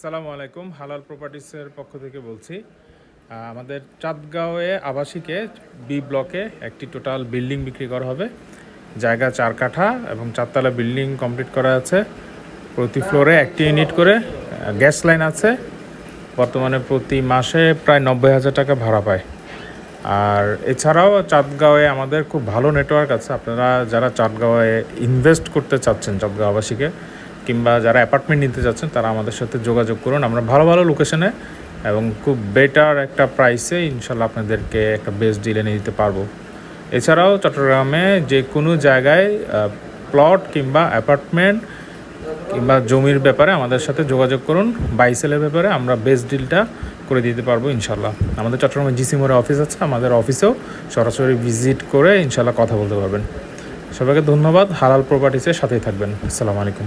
আসসালামু আলাইকুম, হালাল প্রপার্টিসের পক্ষ থেকে বলছি আমাদের চাঁদগাঁওয়ে আবাসিকে বি ব্লকে একটি টোটাল বিল্ডিং বিক্রি করা হবে। জায়গা চার কাঠা এবং চারতলা বিল্ডিং কমপ্লিট করা আছে। প্রতি ফ্লোরে একটি ইউনিট করে গ্যাস লাইন আছে। বর্তমানে প্রতি মাসে প্রায় নব্বই হাজার টাকা ভাড়া পায়। আর এছাড়াও চাঁদগাঁওয়ে আমাদের খুব ভালো নেটওয়ার্ক আছে। আপনারা যারা চাঁদগাঁওয়ে ইনভেস্ট করতে চাচ্ছেন, চাঁদগাঁও আবাসিকে কিংবা যারা অ্যাপার্টমেন্ট নিতে চাচ্ছেন তারা আমাদের সাথে যোগাযোগ করুন। আমরা ভালো ভালো লোকেশনে এবং খুব বেটার একটা প্রাইসে ইনশাল্লাহ আপনাদেরকে একটা বেস্ট ডিল এনে দিতে পারব। এছাড়াও চট্টগ্রামে যে কোনো জায়গায় প্লট কিংবা অ্যাপার্টমেন্ট কিংবা জমির ব্যাপারে আমাদের সাথে যোগাযোগ করুন। বাইসেলের ব্যাপারে আমরা বেস্ট ডিলটা করে দিতে পারব ইনশাল্লাহ। আমাদের চট্টগ্রামে জিসি মোড়ে অফিস আছে, আমাদের অফিসেও সরাসরি ভিজিট করে ইনশাল্লাহ কথা বলতে পারবেন। সবাইকে ধন্যবাদ। হালাল প্রপার্টিসের সাথেই থাকবেন। আসসালামু আলাইকুম।